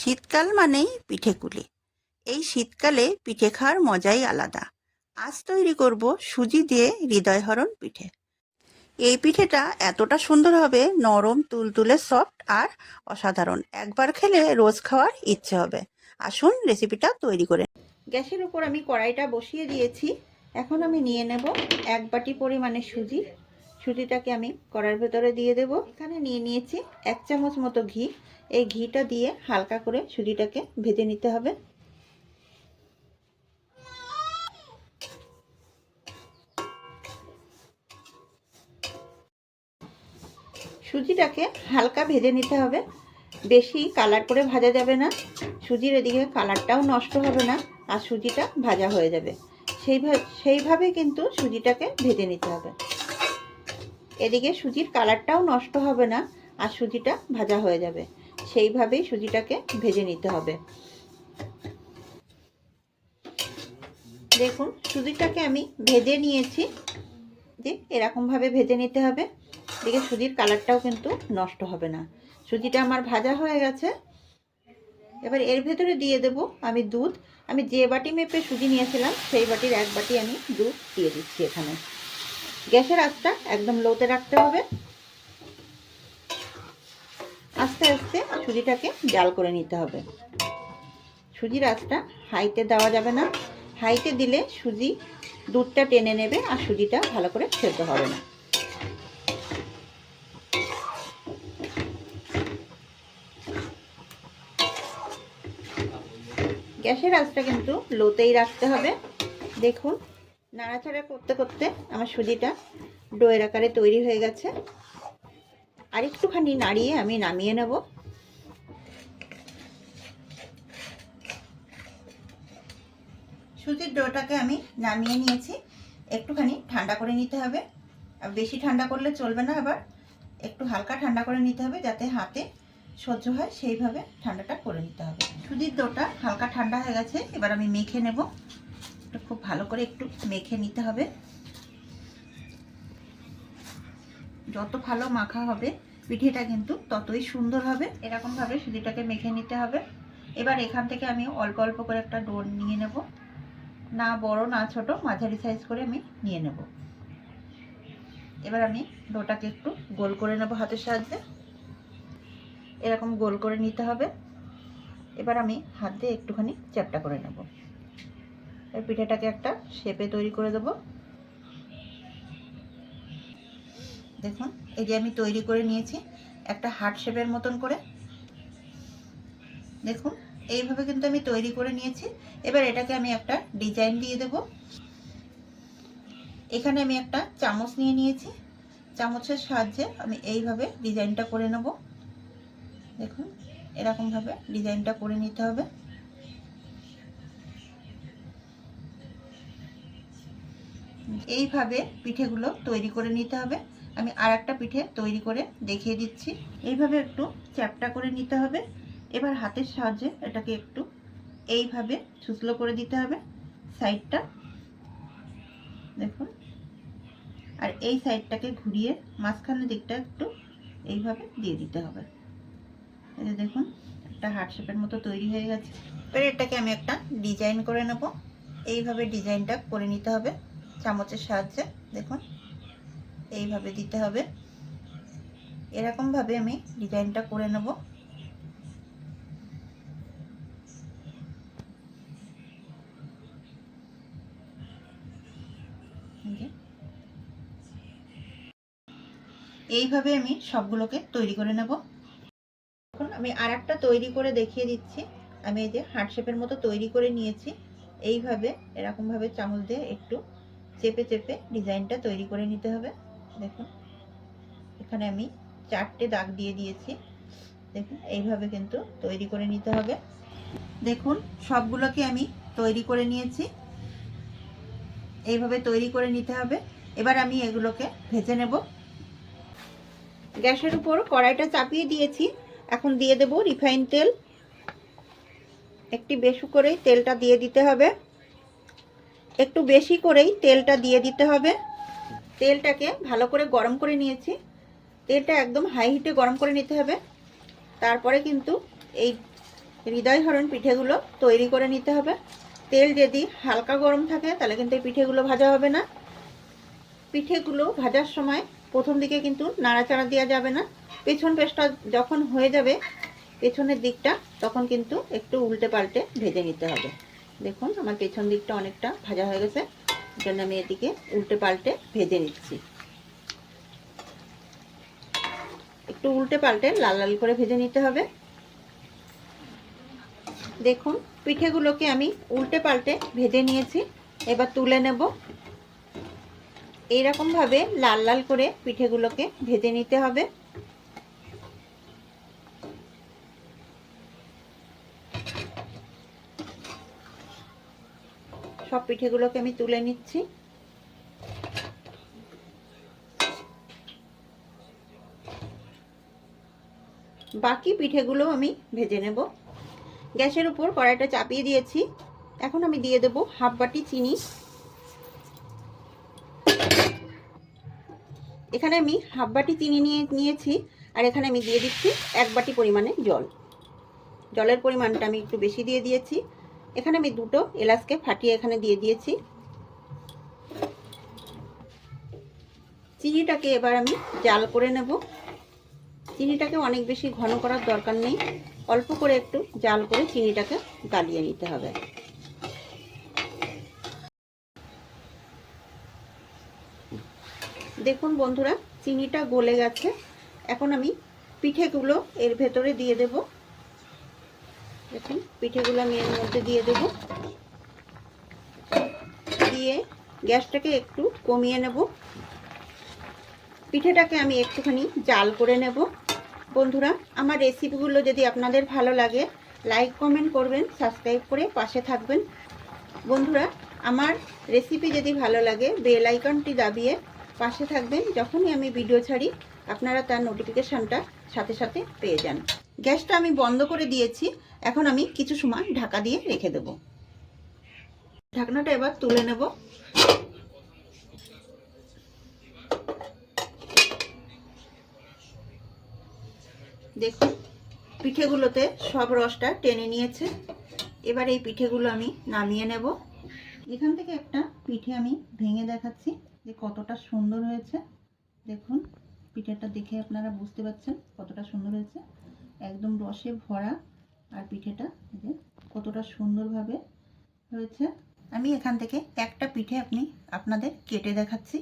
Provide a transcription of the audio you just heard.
শীতকাল মানেই পিঠেকুলি। এই শীতকালে পিঠে খাওয়ার মজাই আলাদা। আজ তৈরি করব সুজি দিয়ে হৃদয়হরণ পিঠে। এই পিঠেটা এতটা সুন্দর হবে, নরম, তুলতুলে সফট আর অসাধারণ। একবার খেলে রোজ খাওয়ার ইচ্ছে হবে। আসুন রেসিপিটা তৈরি করে গ্যাসের উপর আমি কড়াইটা বসিয়ে দিয়েছি। এখন আমি নিয়ে নেব এক বাটি পরিমাণে সুজি। সুজিটাকে আমি কড়ার ভেতরে দিয়ে দেব। এখানে নিয়ে নিয়েছি এক চামচ মতো ঘি। এই ঘিটা দিয়ে হালকা করে সুজিটাকে ভেজে নিতে হবে। সুজিটাকে হালকা ভেজে নিতে হবে। বেশি কালার করে ভাজা যাবে না। সুজির এদিকে কালারটাও নষ্ট হবে না আর সুজিটা ভাজা হয়ে যাবে। সেইভাবে সেইভাবে কিন্তু সুজিটাকে ভেজে নিতে হবে। এদিকে সুজির কালারটাও নষ্ট হবে না আর সুজিটা ভাজা হয়ে যাবে। সেইভাবেই সুজিটাকে ভেজে নিতে হবে। দেখুন, সুজিটাকে আমি ভেজে নিয়েছি। যে এরকমভাবে ভেজে নিতে হবে। এদিকে সুজির কালারটাও কিন্তু নষ্ট হবে না। সুজিটা আমার ভাজা হয়ে গেছে। এবার এর ভেতরে দিয়ে দেব আমি দুধ। আমি যে বাটি মেপে সুজি নিয়েছিলাম, সেই বাটির এক বাটি আমি দুধ দিয়ে দিচ্ছি এখানে। গ্যাসের আঁচটা একদম লোতে রাখতে হবে। আস্তে আস্তে সুজিটাকে জাল করে নিতে হবে। সুজির আঁচটা হাইতে দেওয়া যাবে না। হাইতে দিলে সুজি দুধটা টেনে নেবে আর সুজিটা ভালো করে সেদ্ধ হবে না। গ্যাসের আঁচটা কিন্তু লোতেই রাখতে হবে। দেখুন নাড়াচাড়া করতে করতে আমার সুজিটা ডোয়ের আকারে তৈরি হয়ে গেছে। আর একটুখানি নাড়িয়ে আমি নামিয়ে নেব। সুজির ডোটাকে আমি নামিয়ে নিয়েছি। একটুখানি ঠান্ডা করে নিতে হবে। আর বেশি ঠান্ডা করলে চলবে না আবার। একটু হালকা ঠান্ডা করে নিতে হবে যাতে হাতে সহ্য হয়, সেইভাবে ঠান্ডাটা করে নিতে হবে। সুজির ডোটা হালকা ঠান্ডা হয়ে গেছে, এবার আমি মেখে নেব। এটা খুব ভালো করে একটু মেখে নিতে হবে। যত ভালো মাখা হবে, পিঠেটা কিন্তু ততই সুন্দর হবে। এরকমভাবে সুজিটাকে মেখে নিতে হবে। এবার এখান থেকে আমি অল্প অল্প করে একটা ডোর নিয়ে নেব। না বড়, না ছোট, মাঝারি সাইজ করে আমি নিয়ে নেব। এবার আমি ডোটাকে একটু গোল করে নেব হাতের সাহায্যে। এরকম গোল করে নিতে হবে। এবার আমি হাত দিয়ে একটুখানি চ্যাপটা করে নেব। এই পিঠেটাকে একটা শেপে তৈরি করে দেব। দেখুন, এই যে আমি তৈরি করে নিয়েছি একটা হার্ট শেপের মতন করে। দেখুন, এইভাবে কিন্তু আমি তৈরি করে নিয়েছি। এবার এটাকে আমি একটা ডিজাইন দিয়ে দেব। এখানে আমি একটা চামচ নিয়ে নিয়েছি। চামচের সাহায্যে আমি এইভাবে ডিজাইনটা করে নেব। দেখুন, এরকমভাবে ডিজাইনটা করে নিতে হবে। এইভাবে পিঠেগুলো তৈরি করে নিতে হবে। আমি আর একটা পিঠে তৈরি করে দেখিয়ে দিচ্ছি। এইভাবে একটু চ্যাপটা করে নিতে হবে। এবার হাতের সাহায্যে এটাকে একটু এইভাবে ছুসলো করে দিতে হবে সাইডটা। দেখুন। আর এই সাইডটাকে ঘুরিয়ে মাঝখানের দিকটা একটু এইভাবে দিয়ে দিতে হবে। এই যে দেখুন, একটা হার্ট শেপের মতো তৈরি হয়ে গেছে। এবার এটাকে আমি একটা ডিজাইন করে নেব। এইভাবে ডিজাইনটা করে নিতে হবে। চামচের সাহায্যে, দেখুন, এইভাবে দিতে হবে। এরকমভাবে আমি ডিজাইনটা করে নেব। এইভাবে আমি সবগুলোকে তৈরি করে নেব। এখন আমি আর একটা তৈরি করে দেখিয়ে দিচ্ছি। আমি এই যে হার্ট শেপের মতো তৈরি করে নিয়েছি। এইভাবে, এরকমভাবে চামচ দিয়ে একটু চেপে চেপে ডিজাইনটা তৈরি করে নিতে হবে। দেখুন, এখানে আমি চারটে দাগ দিয়ে দিয়েছি। দেখুন, এইভাবে কিন্তু তৈরি করে নিতে হবে। দেখুন, সবগুলোকে আমি তৈরি করে নিয়েছি। এইভাবে তৈরি করে নিতে হবে। এবার আমি এগুলোকে ভেজে নেব। গ্যাসের উপর কড়াইটা চাপিয়ে দিয়েছি। এখন দিয়ে দেব রিফাইন তেল। একটি বেশি করেই তেলটা দিয়ে দিতে হবে। একটু বেশি করেই তেলটা দিয়ে দিতে হবে। তেলটাকে ভালো করে গরম করে নিয়েছি। তেলটা একদম হাই হিটে গরম করে নিতে হবে। তারপরে কিন্তু এই হৃদয় হরণ পিঠেগুলো তৈরি করে নিতে হবে। তেল যদি হালকা গরম থাকে, তাহলে কিন্তু এই পিঠেগুলো ভাজা হবে না। পিঠেগুলো ভাজার সময় প্রথম দিকে কিন্তু নাড়াচাড়া দেওয়া যাবে না। পেছন পেছটা যখন হয়ে যাবে, পেছনের দিকটা তখন কিন্তু একটু উল্টে পাল্টে ভেজে নিতে হবে। দেখুন, আমার পেছন দিকটা অনেকটা ভাজা হয়ে গেছে। জন্য আমি এদিকে উল্টে পাল্টে ভেজে নিচ্ছি। একটু উল্টে পাল্টে লাল লাল করে ভেজে নিতে হবে। দেখুন, পিঠেগুলোকে আমি উল্টে পাল্টে ভেজে নিয়েছি। এবার তুলে নেব। এইরকমভাবে লাল লাল করে পিঠেগুলোকে ভেজে নিতে হবে। সব পিঠেগুলোকে আমি তুলে নিচ্ছি। বাকি পিঠেগুলো আমি ভেজে নেব। গ্যাসের উপর কড়াইটা চাপিয়ে দিয়েছি। এখন আমি দিয়ে দেব হাফ বাটি চিনি। এখানে আমি হাফ বাটি চিনি নিয়ে নিয়েছি আর এখানে আমি দিয়ে দিচ্ছি এক বাটি পরিমাণে জল। জলের পরিমাণটা আমি একটু বেশি দিয়ে দিয়েছি। এখানে আমি দুটো এলাচকে ফাটিয়ে এখানে দিয়ে দিয়েছি। চিনিটাকে এবার আমি জাল করে নেব। চিনিটাকে অনেক বেশি ঘন করার দরকার নেই। অল্প করে একটু জাল করে চিনিটাকে গালিয়ে নিতে হবে। দেখুন বন্ধুরা, চিনিটা গলে গেছে। এখন আমি পিঠেগুলো এর ভেতরে দিয়ে দেব। দেখুন, পিঠেগুলো আমি এর মধ্যে দিয়ে দেব। দিয়ে গ্যাসটাকে একটু কমিয়ে নেব। পিঠেটাকে আমি একটুখানি জাল করে নেব। বন্ধুরা, আমার রেসিপিগুলো যদি আপনাদের ভালো লাগে, লাইক, কমেন্ট করবেন, সাবস্ক্রাইব করে পাশে থাকবেন। বন্ধুরা, আমার রেসিপি যদি ভালো লাগে, বেল আইকনটি দাবিয়ে পাশে থাকবেন। যখনই আমি ভিডিও ছাড়ি, আপনারা তার নোটিফিকেশানটা সাথে সাথে পেয়ে যান। গ্যাসটা আমি বন্ধ করে দিয়েছি। এখন আমি কিছু সময় ঢাকা দিয়ে রেখে দেব। ঢাকনাটা এবার তুলে নেব। দেখুন, পিঠেগুলোতে সব রসটা টেনে নিয়েছে। এবার এই পিঠেগুলো আমি নামিয়ে নেব। এখান থেকে একটা পিঠে আমি ভেঙে দেখাচ্ছি যে কতটা সুন্দর হয়েছে। দেখুন, পিঠেটা দেখে আপনারা বুঝতে পারছেন কতটা সুন্দর হয়েছে। একদম রসে ভরা আর পিঠেটা যে কতটা সুন্দরভাবে হয়েছে। আমি এখান থেকে একটা পিঠে আপনি আপনাদের কেটে দেখাচ্ছি।